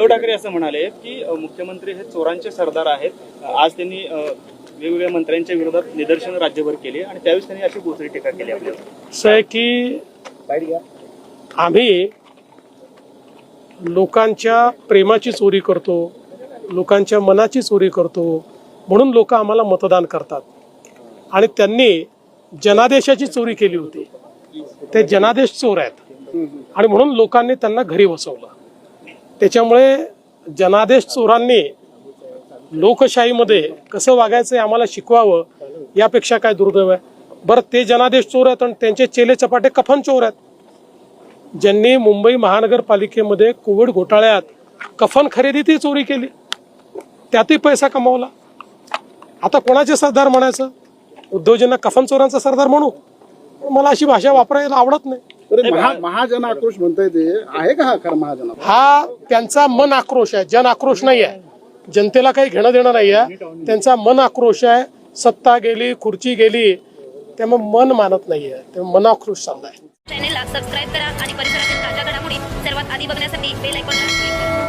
उद्धव ठाकरे असं म्हणाले की मुख्यमंत्री हे चोरांचे सरदार आहेत. आज त्यांनी वेगवेगळ्या मंत्र्यांच्या विरोधात निदर्शन राज्यभर केली आणि त्यावेळेस त्यांनी अशी बोचरी टीका केली आहे की आम्ही लोकांच्या प्रेमाची चोरी करतो लोकांच्या मनाची चोरी करतो म्हणून लोक आम्हाला मतदान करतात. आणि त्यांनी जनादेशाची चोरी केली होती. ते जनादेश चोर आहेत. आणि म्हणून लोकांनी त्यांना घरी बसवलं. त्याच्यामुळे जनादेश चोरांनी लोकशाहीमध्ये कसं वागायचं आम्हाला शिकवावं यापेक्षा काय दुर्दैव आहे? बरं ते जनादेश चोर आहेत आणि त्यांचे चेले चपाटे कफन चोर आहेत. ज्यांनी मुंबई महानगरपालिकेमध्ये कोविड घोटाळ्यात कफन खरेदीतही चोरी केली. त्यातही पैसा कमावला. आता कोणाचे सरदार म्हणायचं? उद्धवजींना कफन चोरांचा सरदार म्हणू. मला अशी भाषा वापरायला आवडत नाही. महा महाजन आक्रोश म्हणताय ते. आहे का हा खरा महाजन? हा त्यांचा मन आक्रोश आहे. जन आक्रोश नाही आहे जनतेला काही घेणं देणं नाही आहे त्यांचा मन आक्रोश आहे. सत्ता गेली खुर्ची गेली त्यामुळे मन मानत नाहीये. त्यामुळे मन आक्रोश चाललाय चॅनेलला सबस्क्राईब करा आणि परिसरातील ताज्या घडामोडी सर्वात आधी बघण्यासाठी बेल आयकॉनला क्लिक करा.